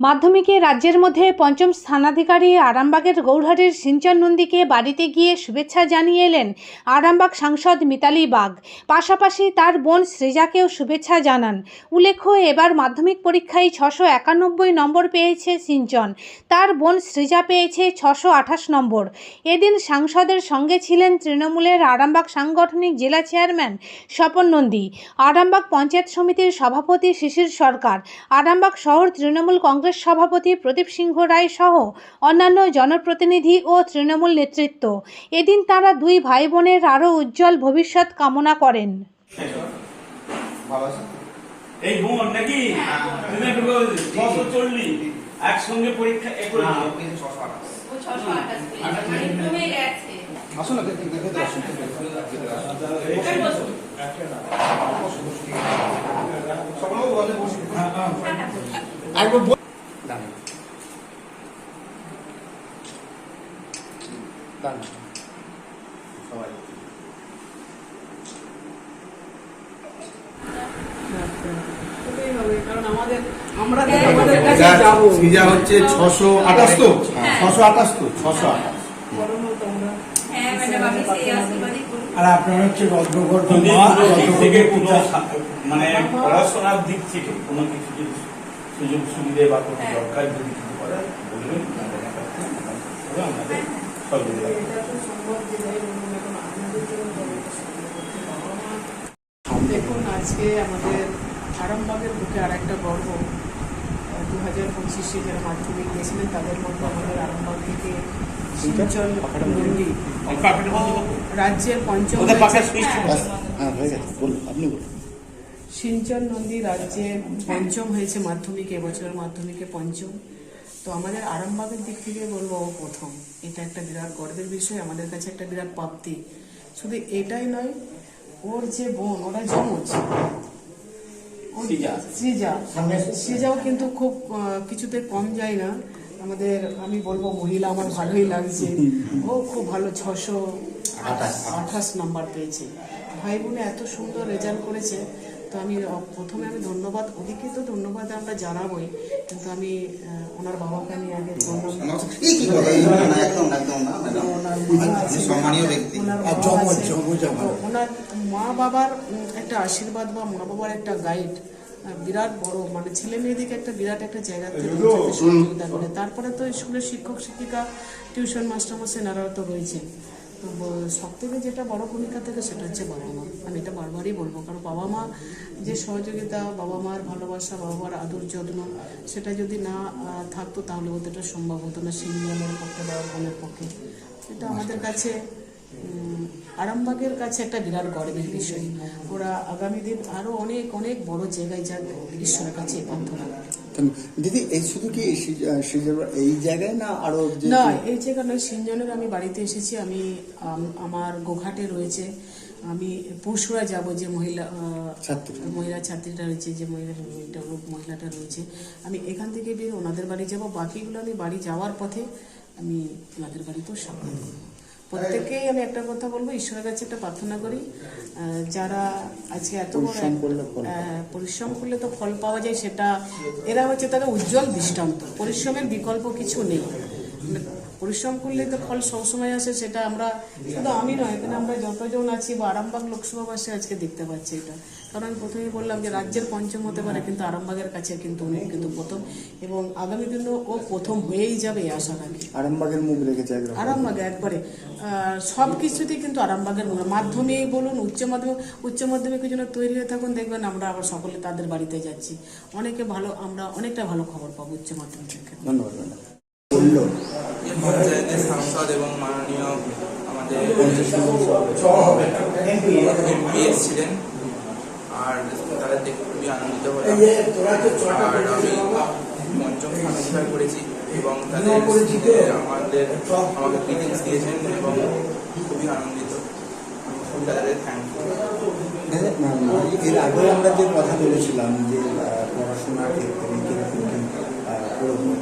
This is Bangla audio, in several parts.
মাধ্যমিকে রাজ্যের মধ্যে পঞ্চম স্থানাধিকারী আরামবাগের গৌরহাটির সিঞ্চন নন্দীকে বাড়িতে গিয়ে শুভেচ্ছা জানিয়ে এলেন আরামবাগ সাংসদ মিতালি বাগ। পাশাপাশি তার বোন সৃজাকেও শুভেচ্ছা জানান। উল্লেখ্য, এবার মাধ্যমিক পরীক্ষায় ছশো একানব্বই নম্বর পেয়েছে সিঞ্চন তার বোন সৃজা পেয়েছে ছশো আঠাশ নম্বর। এদিন সাংসদের সঙ্গে ছিলেন তৃণমূলের আরামবাগ সাংগঠনিক জেলা চেয়ারম্যান স্বপন নন্দী। আরামবাগ পঞ্চায়েত সমিতির সভাপতি শিশির সরকার। আরামবাগ শহর তৃণমূল কংগ্রেস সভাপতি প্রদীপ সিংহ রায় সহ অন্যান্য জনপ্রতিনিধি ও তৃণমূল নেতৃত্ব। এদিন তারা দুই ভাই বোনের আরও উজ্জ্বল ভবিষ্যৎ কামনা করেন। ভালো এই বোন নাকি? তুমি একটু ছশো চল্লিশ একসঙ্গে পরীক্ষা এ করে না দিও। কিন্তু ছশো আঠাশ ও ছশো আঠাশ পেয়েছে, মানে কমে গেছে। আসুন না দেখে দেখে তো আসুন দেখে এবার বসুন। সকলেও বলে বসে টাটা। একবার দাঁড়ান দাঁড়ান সবাই হতেই হবে, কারণ আমাদের আমরা হ্যাঁ, আমাদের কাছে এটা সিজা হচ্ছে ছশো আঠাশ তো হ্যাঁ। তো হ্যাঁ। আর আপনার হচ্ছে থেকে কোনো মানে পড়াশোনার দিক থেকে কোনো কিছু যদি সুযোগ সুবিধে বা কোনো। দরকার যদি কিছু করে বলবেন আমাদের সহযোগিতা। দেখুন আজকে আমাদের আরামবাগের বুকে আর একটা গর্ব দু হাজার পঁচিশে যারা মাধ্যমিক দিয়েছিলেন তাদের মধ্যে আমাদের আরামবাগ থেকে সিঞ্চন নন্দী রাজ্যের পঞ্চম। সুইচ হ্যাঁ হয়ে সিঞ্চন নন্দী রাজ্যে পঞ্চম হয়েছে মাধ্যমিক এবছরের মাধ্যমিকে পঞ্চম। তো আমাদের আরামবাগের দিক থেকে বলব ও প্রথম। এটা একটা বিরাট গর্বের বিষয় আমাদের কাছে একটা বিরাট প্রাপ্তি। শুধু এটাই নয় ওর যে বোন ওরা যমজ। সৃজা। সৃজা। সৃজাও কিন্তু খুব কিছুতে কম যায় না। আমাদের আমি বলব মহিলা আমার ভালোই লাগছে। ও খুব ভালো ছশো আঠাশ। নাম্বার পেয়েছে। ভাই বোনে এত সুন্দর রেজাল্ট করেছে। তো আমি প্রথমে আমি ধন্যবাদ ওদিকে তো ধন্যবাদ আমরা জানাবোই। কিন্তু আমি ওনার বাবাকে আমি আগে ওনার মা বাবার একটা আশীর্বাদ বা মা বাবার একটা গাইড বিরাট বড় মানে ছেলে মেয়েদেরকে একটা বিরাট একটা জায়গা থেকে পৌঁছাতে সহযোগিতা করে তারপরে তো স্কুলের শিক্ষক শিক্ষিকা টিউশন মাস্টারমশাই এনারাও তো রয়েছেন। তো সব থেকে যেটা বড় ভূমিকা থেকে সেটা হচ্ছে বাবা মা। আমি এটা বারবারই বলব, কারণ বাবা মা যে সহযোগিতা, বাবা মার ভালোবাসা, বাবা মার আদর যত্ন, সেটা যদি না থাকতো তাহলে ওদের এটা সম্ভব হতো না সিংহনের পক্ষে বা বোনের পক্ষে। এটা আমাদের কাছে আরামবাগের কাছে একটা বিরাট গর্বের বিষয়। ওরা আগামী দিন আরও অনেক অনেক বড় জায়গায় যাক, ঈশ্বরের কাছে প্রার্থনা। করি। দিদি এই শুধু কি এই জায়গায় না আরও না এই জায়গা নয় সিনজনের আমি বাড়িতে এসেছি আমি আমার গোঘাটে রয়েছে। আমি পরশুরা যাব যে মহিলা। মহিলা ছাত্রীটা রয়েছে যে মহিলা মেয়েটা মহিলাটা রয়েছে। আমি এখান থেকে বের ওনাদের বাড়ি যাব। বাকিগুলো আমি বাড়ি যাওয়ার পথে আমি ওনাদের বাড়িতেও সাক্ষাৎ প্রত্যেকেই আমি একটা কথা বলব ঈশ্বরের কাছে একটা প্রার্থনা করি। যারা আজকে এত বড় পরিশ্রম করলে তো ফল পাওয়া যায় সেটা এরা হচ্ছে তাদের উজ্জ্বল দৃষ্টান্ত। পরিশ্রমের বিকল্প কিছু নেই। পরিশ্রম করলে তো ফল সবসময় আসে সেটা আমরা শুধু আমি নয় এখানে আমরা যতজন আছি বা আরামবাগ লোকসভাবাসী আজকে দেখতে পাচ্ছি এটা। কারণ আমি প্রথমেই বললাম যে রাজ্যের পঞ্চম হতে পারে কিন্তু আরামবাগের কাছে কিন্তু উনি কিন্তু প্রথম এবং আগামী দিনেও ও প্রথম হয়েই যাবে আশা রাখি। আরামবাগের মুখ রেখেছে আরামবাগে একবারে। সব কিছুতেই কিন্তু আরামবাগের মনে মাধ্যমিক বলুন উচ্চ মাধ্যমিক উচ্চ মাধ্যমিকের জন্য তৈরি হয়ে থাকুন দেখবেন আমরা আবার সকলে তাদের বাড়িতে যাচ্ছি। অনেকে ভালো আমরা অনেকটা ভালো খবর পাবো উচ্চ মাধ্যমিকের ক্ষেত্রে। ধন্যবাদ বলল পঞ্চায়েতের সাংসদ এবং মাননীয় আমাদের এমপি এসেছিলেন আর তারা দেখে খুবই আনন্দিত হলাম। আর আমি পঞ্চম স্থান করেছি এবং তাদের আমাদের আমাকে গ্রিটিংস দিয়েছেন এবং খুবই আনন্দিত। তাদের থ্যাংক না, এর আগে আমরা যে কথা বলেছিলাম যে পড়াশোনার ক্ষেত্রে কীরকম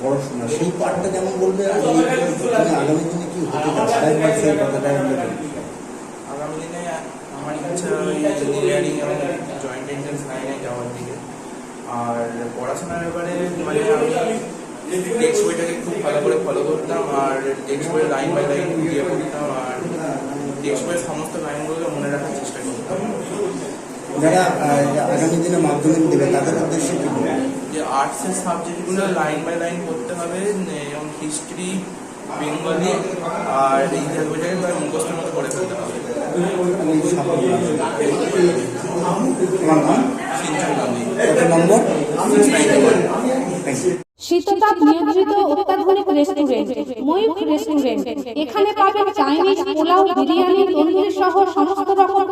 পড়াশোনা সেই পার্টটা যেমন বলবে আগামী দিনে কি হতে পারে সেই কথাটাই আমরা আগামী দিনে আমার ইচ্ছা ইঞ্জিনিয়ারিং এবং জয়েন্ট এন্ট্রান্স লাইনে যাওয়ার দিকে। আর পড়াশোনার ব্যাপারে মানে আমি টেক্সট বইটাকে খুব ভালো করে ফলো করতাম আর টেক্সট বইয়ের লাইন বাই লাইন ইয়ে করতাম আর টেক্সট বইয়ের সমস্ত লাইনগুলোকে মনে রাখার চেষ্টা করতাম। যারা আগামী দিনে মাধ্যমিক দেবে তাদের উদ্দেশ্যে কি যে আর্টসের সাবজেক্টগুলো লাইন বাই লাইন করতে হবে যেমন হিস্ট্রি বেঙ্গলি আর ইতিহাস বইটাকে প্রায় মুখস্থের মতো করে ফেলতে হবে। নম্বর? শীততাপ নিয়ন্ত্রিত অত্যাধুনিক রেস্টুরেন্ট ময়ূখ রেস্টুরেন্ট এখানে পাবেন চাইনিজ পোলাও বিরিয়ানি